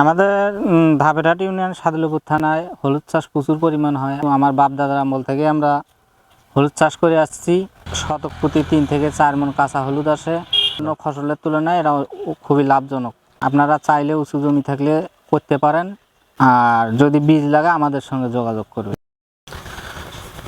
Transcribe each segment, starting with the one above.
আমাদের ধাপেরহাট ইউনিয়ন সাদুলপুর থানায় হলুদ চাষ প্রচুর পরিমাণ হয়। আমার বাপ দাদার আমল থেকে আমরা হলুদ চাষ করে আসছি। শতক প্রতি তিন থেকে চার মন কাঁচা হলুদ আসে। অন্য ফসলের তুলনায় এরা খুবই লাভজনক। আপনারা চাইলে উঁচু জমি থাকলে করতে পারেন। আর যদি বীজ লাগে আমাদের সঙ্গে যোগাযোগ করবে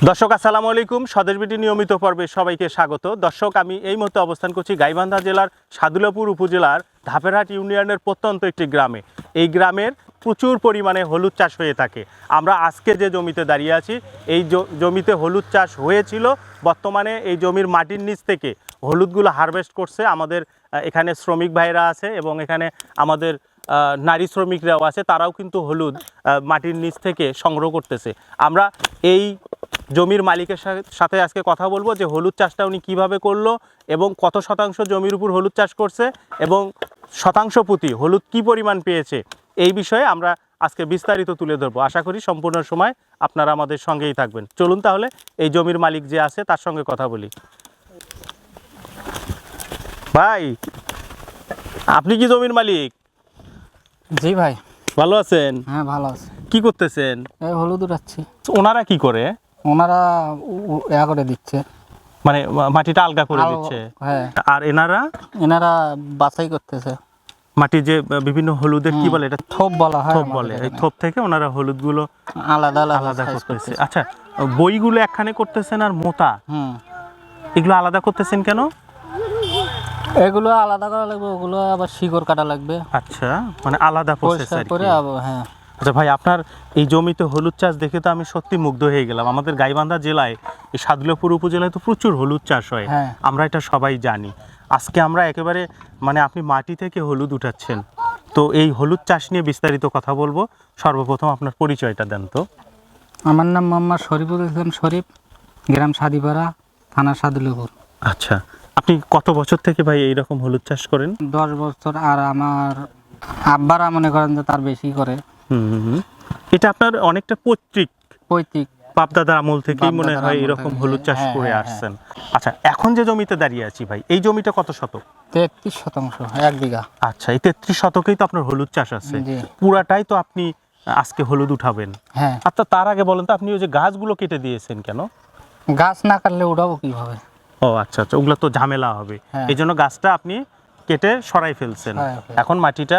দর্শক, আসসালামু আলাইকুম। স্বদেশ বিটি নিয়মিত পর্বে সবাইকে স্বাগত। দর্শক, আমি এই মুহূর্তে অবস্থান করছি গাইবান্ধা জেলার সাদুলাপুর উপজেলার ধাপেরহাট ইউনিয়নের প্রত্যন্ত একটি গ্রামে। এই গ্রামের প্রচুর পরিমাণে হলুদ চাষ হয়ে থাকে। আমরা আজকে যে জমিতে দাঁড়িয়ে আছি, এই জমিতে হলুদ চাষ হয়েছিল। বর্তমানে এই জমির মাটির নিচ থেকে হলুদগুলো হারভেস্ট করছে আমাদের এখানে শ্রমিক ভাইরা আছে এবং এখানে আমাদের নারী শ্রমিকরাও আছে, তারাও কিন্তু হলুদ মাটির নিচ থেকে সংগ্রহ করতেছে। আমরা এই জমির মালিকের সাথে আজকে কথা বলব যে হলুদ চাষটা উনি কীভাবে করল এবং কত শতাংশ জমির উপর হলুদ চাষ করছে এবং শতাংশ প্রতি হলুদ কি পরিমাণ পেয়েছে, এই বিষয়ে আমরা আজকে বিস্তারিত তুলে ধরবো। আশা করি সম্পূর্ণ সময় আপনারা আমাদের সঙ্গেই থাকবেন। চলুন তাহলে এই জমির মালিক যে আছে, তার সঙ্গে কথা বলি। ভাই, আপনি কি জমির মালিক? জি ভাই। ভালো আছেন? হ্যাঁ ভালো আছে। কি করতেছেন? এই হলুদ উঠাচ্ছি। ওনারা কি করে? ওনারা ইয়া করে দিচ্ছে। মানে মাটিটা আলগা করে দিচ্ছে। হ্যাঁ। আর এনারা? এনারা বাছাই করতেছে। মাটি যে বিভিন্ন হলুদের কি বলে এটা? থোপ বলা হয় থোপ বলে। এই। থোপ থেকে ওনারা হলুদগুলো আলাদা আলাদা আলাদা করতেছে। আচ্ছা বইগুলো একখানে করতেছেন আর মোতা হুম। এগুলো আলাদা করতেছেন কেন? এগুলো আলাদা করা লাগবে ওগুলো আবার শিকড় কাটা লাগবে। আচ্ছা মানে আলাদা প্রসেস আর করে আবার হ্যাঁ। আচ্ছা ভাই আপনার এই জমিতে হলুদ চাষ দেখে তো আমি সত্যি মুগ্ধ হয়ে গেলাম। আমাদের গাইবান্ধা জেলায় এই সাদুলাপুর উপজেলায় তো প্রচুর হলুদ চাষ হয়। হ্যাঁ। আমরা এটা সবাই জানি। আজকে আমরা একেবারে মানে আপনি মাটি থেকে হলুদ উঠাচ্ছেন। তো এই হলুদ চাষ নিয়ে বিস্তারিত কথা বলব। সর্বপ্রথম আপনার পরিচয়টা দেন তো। আমার নাম মোহাম্মদ শরীফুল ইসলাম শরীফ গ্রাম সাদিপাড়া থানা সাদুলপুর আচ্ছা আপনি কত বছর থেকে ভাই এইরকম হলুদ চাষ করেন? দশ বছর আর আমার আব্বারা মনে করেন যে তার বেশি করে। এটা আপনার অনেকটা পৈতৃক? পৈতৃক। বাপদাদার আমল থেকেই মনে হয় এরকম হলুদ চাষ হ্যাঁ, করে হ্যাঁ, আসছেন। আচ্ছা এখন যে জমিতে দাঁড়িয়ে আছি ভাই এই জমিটা কত শতক? তেত্রিশ শতাংশ এক বিঘা। আচ্ছা এই তেত্রিশ শতকেই তো আপনার হলুদ চাষ আছে। পুরাটাই তো আপনি আজকে হলুদ উঠাবেন। হ্যাঁ। আচ্ছা তার আগে বলেন তো আপনি ওই যে গাছগুলো কেটে দিয়েছেন কেন? গাছ না কাটলে উঠাবো কীভাবে? ও আচ্ছা আচ্ছা ওগুলো তো ঝামেলা হবে। হ্যাঁ। এই জন্য গাছটা আপনি কেটে সরাই ফেলছেন। হ্যাঁ, হ্যাঁ। এখন মাটিটা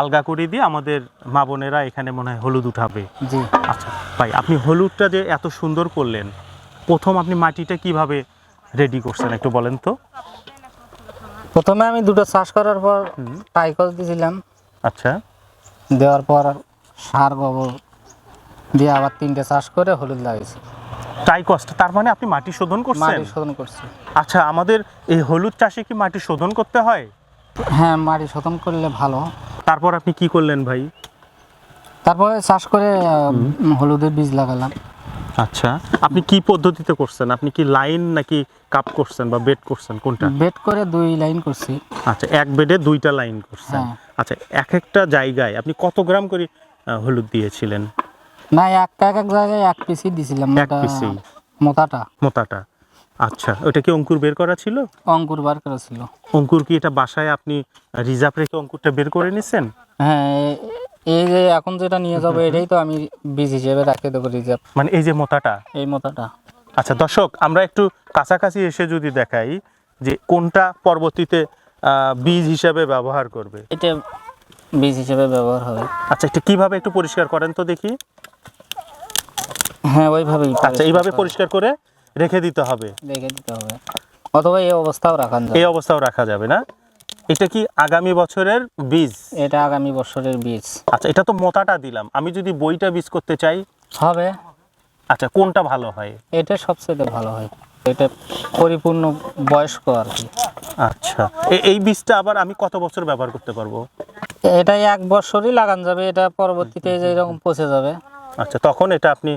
আলগা করে দিয়ে আমাদের মা বোনেরা এখানে মনে হয় হলুদ উঠাবে। জি। আচ্ছা ভাই আপনি হলুদটা যে এত সুন্দর করলেন প্রথম আপনি মাটিটা কীভাবে রেডি করছেন একটু বলেন তো? প্রথমে আমি দুটো চাষ করার পর টাইকস দিয়েছিলাম আচ্ছা। দেওয়ার পর সার গোবর দিয়ে আবার তিনটে চাষ করে হলুদ লাগিয়েছি। ট্রাই কষ্ট। তার মানে আপনি মাটি শোধন করছেন? মাটি শোধন করছি। আচ্ছা আমাদের এই হলুদ চাষে কি মাটি শোধন করতে হয়? হ্যাঁ মাটি শোধন করলে ভালো। তারপর আপনি কি করলেন ভাই? তারপরে চাষ করে আহ, হলুদের বীজ লাগালাম। আচ্ছা আপনি কি পদ্ধতিতে করছেন? আপনি কি লাইন নাকি কাপ করছেন বা বেড করছেন? কোনটা? বেড করে দুই লাইন করছি। আচ্ছা এক বেডে দুইটা লাইন করছেন। হ্যাঁ। আচ্ছা এক একটা জায়গায় আপনি কত গ্রাম করে আহ, হলুদ দিয়েছিলেন? না এক এক এক জায়গায় এক পিসই দিছিলাম এক পিসেই? মোটাটা। মোতাটা আচ্ছা ওটা কি অঙ্কুর বের করা ছিল? অঙ্কুর বার করা ছিল। অঙ্কুর কি এটা বাসায় আপনি রিজার্ভ রেখে অঙ্কুরটা বের করে নিছেন? হ্যাঁ এই যে এখন যেটা নিয়ে যাব এটাই তো আমি বীজ হিসেবে রাখতে দেবো রিজার্ভ মানে এই যে মোতাটা এই মোটাটা। আচ্ছা দর্শক আমরা একটু কাছাকাছি এসে যদি দেখাই যে কোনটা পরবর্তীতে বীজ হিসাবে ব্যবহার করবে। এটা বীজ হিসেবে ব্যবহার হবে আচ্ছা এটা কীভাবে একটু পরিষ্কার করেন তো দেখি। হ্যাঁ ওইভাবেই আচ্ছা এইভাবে পরিষ্কার করে রেখে দিতে হবে। রেখে দিতে হবে। অথবা এই অবস্থাও যায় এই অবস্থাও রাখা যাবে না। এটা কি আগামী বছরের বীজ? এটা আগামী বছরের বীজ। আচ্ছা এটা তো মোতাটা দিলাম। আমি যদি বইটা বীজ করতে চাই? হবে। আচ্ছা কোনটা ভালো হয়? এটা সবচেয়ে ভালো হয়। এটা পরিপূর্ণ বয়স্ক আর কি। আচ্ছা এই বীজটা আবার আমি কত বছর ব্যবহার করতে পারব? এটা এক বছরই লাগান যাবে। এটা পরবর্তীতে যে এরকম পচে যাবে। আচ্ছা তখন এটা আপনি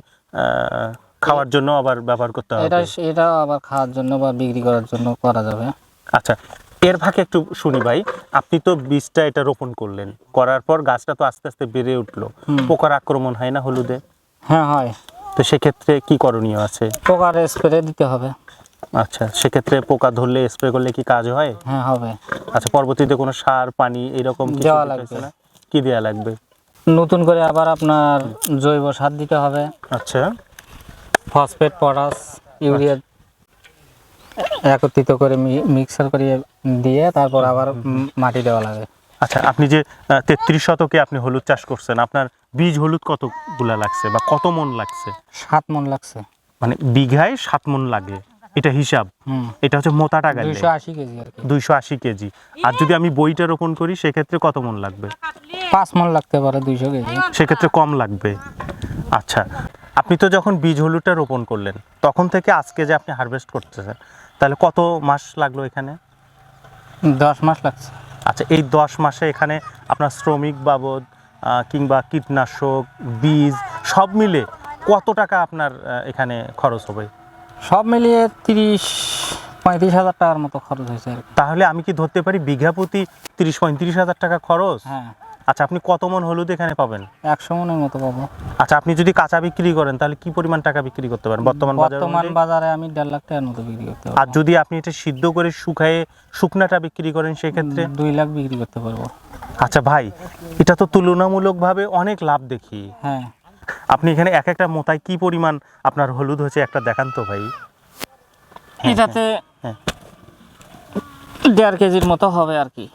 খাওয়ার জন্য আবার ব্যবহার করতে হবে। এটা এটা আবার খাওয়ার জন্য বা বিক্রি করার জন্য করা যাবে। আচ্ছা এর ভাগে একটু শুনি ভাই। আপনি তো বীজটা এটা রোপণ করলেন। করার পর গাছটা তো আস্তে আস্তে বেড়ে উঠল। পোকার আক্রমণ হয় না হলুদে? হ্যাঁ হয়। তো সেক্ষেত্রে কি করণীয় আছে? পোকার স্প্রে দিতে হবে। আচ্ছা সেক্ষেত্রে পোকা ধরলে স্প্রে করলে কি কাজ হয়? হ্যাঁ হবে। আচ্ছা পরবর্তীতে কোনো সার পানি এরকম কিছু দেওয়া লাগবে। কি দেওয়া লাগবে? নতুন করে আবার আপনার জৈব সার দিতে হবে। আচ্ছা। ফসফেট পটাশ ইউরিয়া একত্রিত করে মিক্সার করে দিয়ে তারপর আবার মাটি দেওয়া লাগে। আচ্ছা আপনি যে তেত্রিশ শতকে আপনি হলুদ চাষ করছেন আপনার বীজ হলুদ কতগুলা লাগছে বা কত মন লাগছে? সাত মন লাগছে। মানে বিঘায় সাত মন লাগে এটা হিসাব। এটা হচ্ছে মোটা টাকা দুইশো আশি কেজি আর দুইশো আশি কেজি। আর যদি আমি বইটা রোপণ করি সেক্ষেত্রে কত মন লাগবে? পাঁচ মন লাগতে পারে দুইশো কেজি। সেক্ষেত্রে কম লাগবে। আচ্ছা আপনি তো যখন বীজ হলুদটা রোপণ করলেন তখন থেকে আজকে যে আপনি হারভেস্ট করতেছেন তাহলে কত মাস লাগল এখানে? দশ মাস লাগছে। আচ্ছা এই দশ মাসে এখানে আপনার শ্রমিক বাবদ কিংবা কীটনাশক বীজ সব মিলে কত টাকা আপনার এখানে খরচ হবে? সব মিলিয়ে তিরিশ পঁয়ত্রিশ হাজার টাকার মতো খরচ হয়েছে তাহলে আমি কি ধরতে পারি বিঘা প্রতি তিরিশ পঁয়ত্রিশ হাজার টাকা খরচ? হ্যাঁ। আচ্ছা আপনি কত মন হলুদ এখানে পাবেন? একশো মনের মতো পাবো। আচ্ছা আপনি যদি কাঁচা বিক্রি করেন তাহলে কি পরিমাণ টাকা বিক্রি করতে পারেন? বর্তমান বর্তমান বাজারে আমি দেড় লাখ টাকার মতো বিক্রি করতে আর যদি আপনি এটা সিদ্ধ করে শুকায়ে শুকনাটা বিক্রি করেন সেক্ষেত্রে? দুই লাখ বিক্রি করতে পারব। আচ্ছা ভাই এটা তো তুলনামূলকভাবে অনেক লাভ দেখি। হ্যাঁ। আপনি এখানে এক একটা মোতায় কি পরিমাণ আপনার হলুদ হচ্ছে একটা দেখান তো ভাই। এটাতে হ্যাঁ। দেড় কেজির মতো হবে আর কি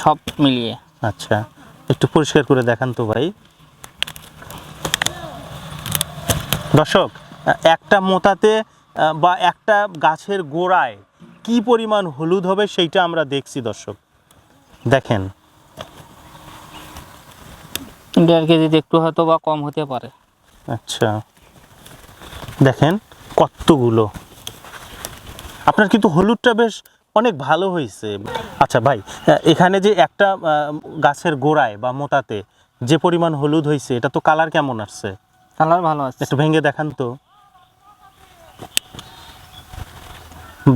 সব মিলিয়ে। আচ্ছা। একটু পরিষ্কার করে দেখান তো ভাই। দর্শক একটা মোতাতে বা একটা গাছের গোড়ায় কি পরিমাণ হলুদ হবে সেইটা আমরা দেখছি দর্শক। দেখেন। দেড় কেজিতে একটু হয়তো বা কম হতে পারে। আচ্ছা। দেখেন কতগুলো। আপনার কিন্তু হলুদটা বেশ অনেক ভালো হয়েছে। আচ্ছা ভাই এখানে যে একটা গাছের গোড়ায় বা মোটাতে যে পরিমাণ হলুদ হয়েছে এটা তো কালার কেমন আসছে? কালার ভালো আছে একটু ভেঙে দেখান তো।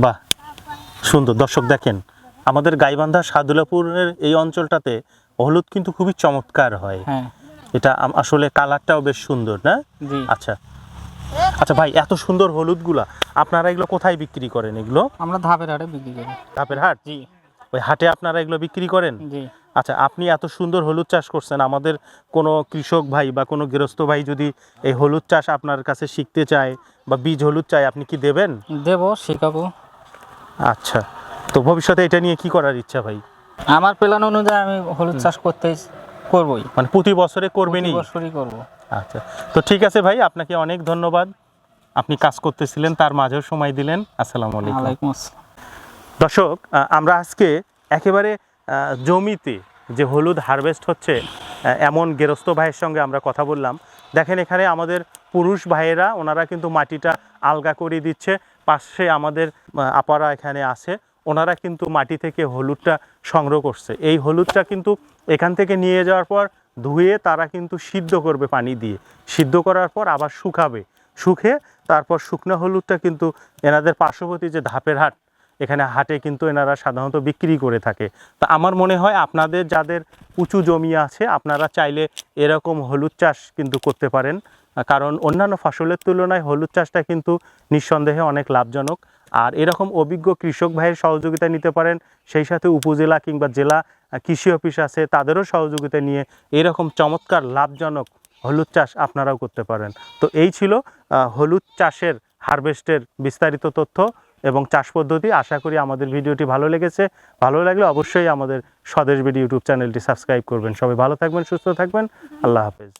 বাহ সুন্দর। দর্শক দেখেন আমাদের গাইবান্ধা সাদুলাপুরের এই অঞ্চলটাতে হলুদ কিন্তু খুবই চমৎকার হয়। হ্যাঁ। এটা আসলে কালারটাও বেশ সুন্দর না? আচ্ছা আচ্ছা ভাই এত সুন্দর হলুদগুলা আপনারা এগুলো কোথায় বিক্রি করেন এগুলো? আমরা ধাপের হাটে বিক্রি করি। ধাপের হাট? জি। ওই হাটে আপনারা এগুলো বিক্রি করেন? জি। আচ্ছা আপনি এত সুন্দর হলুদ চাষ করছেন আমাদের কোনো কৃষক ভাই বা কোনো গৃহস্থ ভাই যদি এই হলুদ চাষ আপনার কাছে শিখতে চায় বা বীজ হলুদ চায় আপনি কি দেবেন? দেবো শেখাবো। আচ্ছা তো ভবিষ্যতে এটা নিয়ে কি করার ইচ্ছা ভাই? আমার প্ল্যান অনুযায়ী আমি হলুদ চাষ করতে করবই। মানে প্রতি বছরে করবেনই? বছরই করব। আচ্ছা তো ঠিক আছে ভাই আপনাকে অনেক ধন্যবাদ। আপনি কাজ করতেছিলেন তার মাঝেও সময় দিলেন। আসসালামু আলাইকুম। দর্শক আমরা আজকে একেবারে জমিতে যে হলুদ হারভেস্ট হচ্ছে এমন গেরস্থ ভাইয়ের সঙ্গে আমরা কথা বললাম। দেখেন এখানে আমাদের পুরুষ ভাইয়েরা ওনারা কিন্তু মাটিটা আলগা করে দিচ্ছে। পাশে আমাদের আপারা এখানে আছে। ওনারা কিন্তু মাটি থেকে হলুদটা সংগ্রহ করছে। এই হলুদটা কিন্তু এখান থেকে নিয়ে যাওয়ার পর ধুয়ে তারা কিন্তু সিদ্ধ করবে পানি দিয়ে। সিদ্ধ করার পর আবার শুকাবে। শুকে তারপর শুকনো হলুদটা কিন্তু এনাদের পার্শ্ববর্তী যে ধাপের হাট, এখানে হাটে কিন্তু এনারা সাধারণত বিক্রি করে থাকে। তো আমার মনে হয় আপনাদের যাদের উঁচু জমি আছে, আপনারা চাইলে এরকম হলুদ চাষ কিন্তু করতে পারেন। কারণ অন্যান্য ফসলের তুলনায় হলুদ চাষটা কিন্তু নিঃসন্দেহে অনেক লাভজনক। আর এরকম অভিজ্ঞ কৃষক ভাইয়ের সহযোগিতা নিতে পারেন, সেই সাথে উপজেলা কিংবা জেলা কৃষি অফিস আছে, তাদেরও সহযোগিতা নিয়ে এরকম চমৎকার লাভজনক হলুদ চাষ আপনারাও করতে পারেন। তো এই ছিল হলুদ চাষের হারভেস্টের বিস্তারিত তথ্য এবং চাষ পদ্ধতি। আশা করি আমাদের ভিডিওটি ভালো লেগেছে। ভালো লাগলে অবশ্যই আমাদের স্বদেশ বিডি ইউটিউব চ্যানেলটি সাবস্ক্রাইব করবেন। সবাই ভালো থাকবেন, সুস্থ থাকবেন। আল্লাহ হাফেজ।